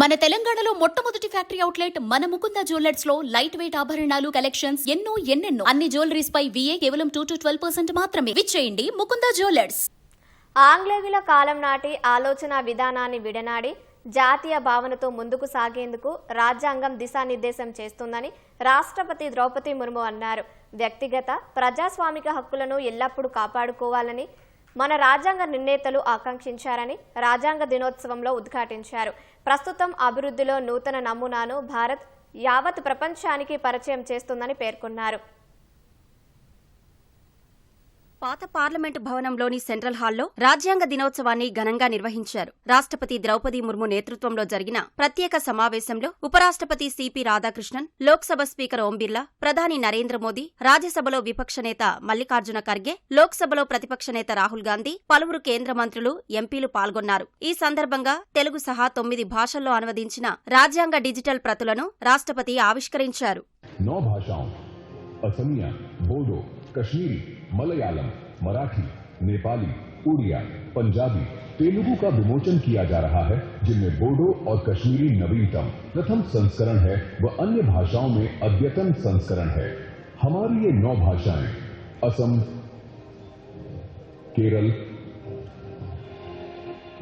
మన తెలంగాణలో మొట్టమొదటి ఫ్యాక్టరీ అవుట్లెట్ మన ముకుంద జ్యువెలర్స్లో లైట్ వెయిట్ ఆభరణాలు కలెక్షన్స్ ఎన్నో ఎన్నెన్నో. అన్ని జ్యువెలరీస్ పై విఏ కేవలం టూ టు ట్వెల్వ్ పర్సెంట్ మాత్రమే. విచ్చేయండి ముకుంద జ్యువెలర్స్. ఆంగ్లేయుల కాలం నాటి ఆలోచన విధానాన్ని విడనాడి జాతీయ భావనతో ముందుకు సాగేందుకు రాజ్యాంగం దిశానిర్దేశం చేస్తుందని రాష్ట్రపతి ద్రౌపది ముర్ము అన్నారు. వ్యక్తిగత ప్రజాస్వామిక హక్కులను ఎల్లప్పుడూ కాపాడుకోవాలని మన రాజ్యాంగ నిర్ణేతలు ఆకాంక్షించారని రాజ్యాంగ దినోత్సవంలో ఉద్ఘాటించారు. ప్రస్తుతం అభివృద్ధిలో నూతన నమూనాను భారత్ యావత్ ప్రపంచానికి పరిచయం చేస్తుందని పేర్కొన్నారు. పాత పార్లమెంటు భవనంలోని సెంట్రల్ హాల్లో రాజ్యాంగ దినోత్సవాన్ని ఘనంగా నిర్వహించారు. రాష్ట్రపతి ద్రౌపది ముర్ము నేతృత్వంలో జరిగిన ప్రత్యేక సమావేశంలో ఉపరాష్ట్రపతి సిపి రాధాకృష్ణన్ లోక్సభ స్పీకర్ ఓం బిర్లా ప్రధాని నరేంద్ర మోదీ రాజ్యసభలో విపక్ష నేత మల్లికార్జున ఖర్గే లోక్సభలో ప్రతిపక్ష నేత రాహుల్ గాంధీ పలువురు కేంద్ర మంత్రులు ఎంపీలు పాల్గొన్నారు. ఈ సందర్భంగా తెలుగు సహా తొమ్మిది భాషల్లో అనువదించిన రాజ్యాంగ డిజిటల్ ప్రతులను రాష్ట్రపతి ఆవిష్కరించారు. కశ్మీరీ मलयालम, मराठी, नेपाली, उड़िया, पंजाबी, तेलुगु का विमोचन किया जा रहा है, जिनमें बोडो और कश्मीरी नवीनतम प्रथम संस्करण है, व अन्य भाषाओं में अद्यतन संस्करण है। हमारी ये नौ भाषाएँ, असम, केरल,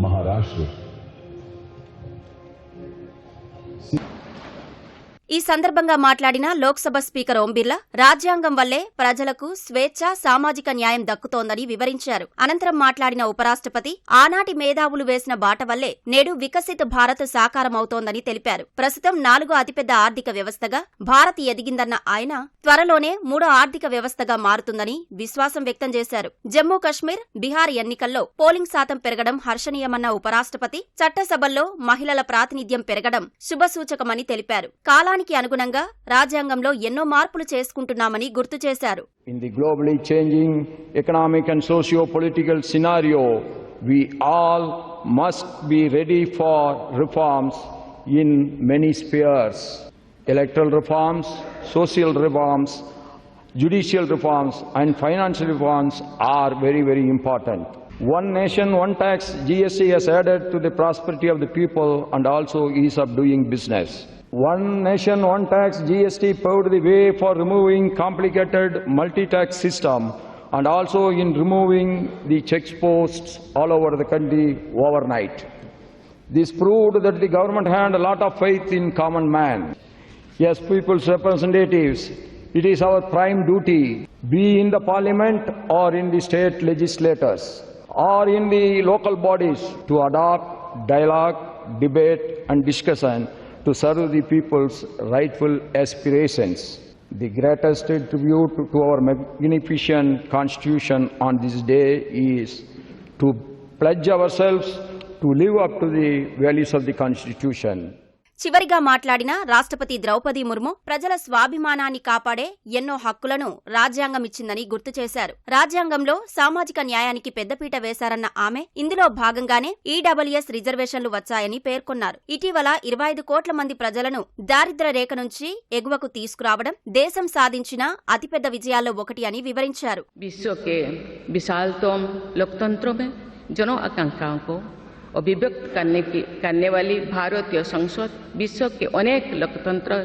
महाराष्ट्र ఈ సందర్భంగా మాట్లాడిన లోక్సభ స్పీకర్ ఓం బిర్లా రాజ్యాంగం వల్లే ప్రజలకు స్వేచ్ఛ సామాజిక న్యాయం దక్కుతోందని వివరించారు. అనంతరం మాట్లాడిన ఉపరాష్ట్రపతి ఆనాటి మేధావులు వేసిన బాట వల్లే నేడు వికసిత్ భారత్ సాకారమవుతోందని తెలిపారు. ప్రస్తుతం నాలుగో అతిపెద్ద ఆర్థిక వ్యవస్థగా భారత్ ఎదిగిందన్న ఆయన త్వరలోనే మూడో ఆర్థిక వ్యవస్థగా మారుతుందని విశ్వాసం వ్యక్తం చేశారు. జమ్మూ కశ్మీర్ బీహార్ ఎన్నికల్లో పోలింగ్ శాతం పెరగడం హర్షణీయమన్న ఉపరాష్ట్రపతి చట్టసభల్లో మహిళల ప్రాతినిధ్యం పెరగడం శుభసూచకమని తెలిపారు. కాలానికి కాలానికి అనుగుణంగా రాజ్యాంగంలో ఎన్నో మార్పులు చేసుకుంటున్నామని గుర్తు చేశారు. In the globally changing economic and socio political scenario we all must be ready for reforms in many spheres electoral reforms social reforms judicial reforms and financial reforms are very very important one nation one tax GST has added to the prosperity of the people and also ease of doing business One nation, one tax, GST paved the way for removing complicated multi-tax system and also in removing the check posts all over the country overnight. This proved that the government had a lot of faith in common man. Yes, people's representatives, it is our prime duty, be in the parliament or in the state legislators or in the local bodies, to adopt dialogue, debate, and discussion to serve the people's rightful aspirations. The greatest tribute to our magnificent Constitution on this day is to pledge ourselves to live up to the values of the Constitution. చివరిగా మాట్లాడిన రాష్ట్రపతి ద్రౌపది ముర్ము ప్రజల స్వాభిమానాన్ని కాపాడే ఎన్నో హక్కులను రాజ్యాంగం ఇచ్చిందని గుర్తు చేశారు. రాజ్యాంగంలో సామాజిక న్యాయానికి పెద్దపీట వేశారన్న ఆమె ఇందులో భాగంగానే ఈడబ్ల్యూఎస్ రిజర్వేషన్లు వచ్చాయని పేర్కొన్నారు. ఇటీవల ఇరవై ఐదు కోట్ల మంది ప్రజలను దారిద్ర రేఖ నుంచి ఎగువకు తీసుకురావడం దేశం సాధించిన అతిపెద్ద విజయాల్లో ఒకటి అని వివరించారు. జనో अभिव्यक्त करने की, करने वाली भारतीय संसद, विश्व के अनेक लोकतंत्र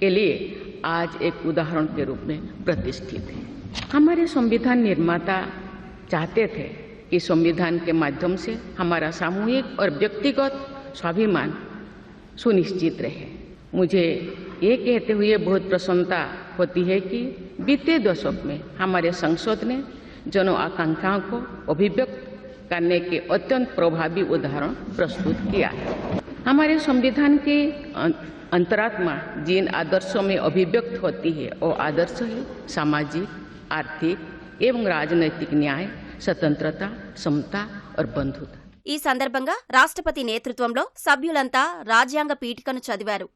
के लिए आज एक उदाहरण के रूप में प्रतिष्ठित है। हमारे संविधान निर्माता चाहते थे कि संविधान के माध्यम से हमारा सामूहिक और व्यक्तिगत स्वाभिमान सुनिश्चित रहे। मुझे ये कहते हुए बहुत प्रसन्नता होती है कि बीते दशक में हमारे संसद ने जन आकांक्षाओं को अभिव्यक्त करने के अत्यंत प्रभावी उदाहरण प्रस्तुत किया है हमारे संविधान की अं- अंतरात्मा जिन आदर्शों में अभिव्यक्त होती है वो आदर्श है सामाजिक आर्थिक एवं राजनैतिक न्याय स्वतंत्रता समता और बंधुता ఈ సందర్భంగా రాష్ట్రపతి నేతృత్వంలో సభ్యులంతా రాజ్యాంగ పీఠికను చదివారు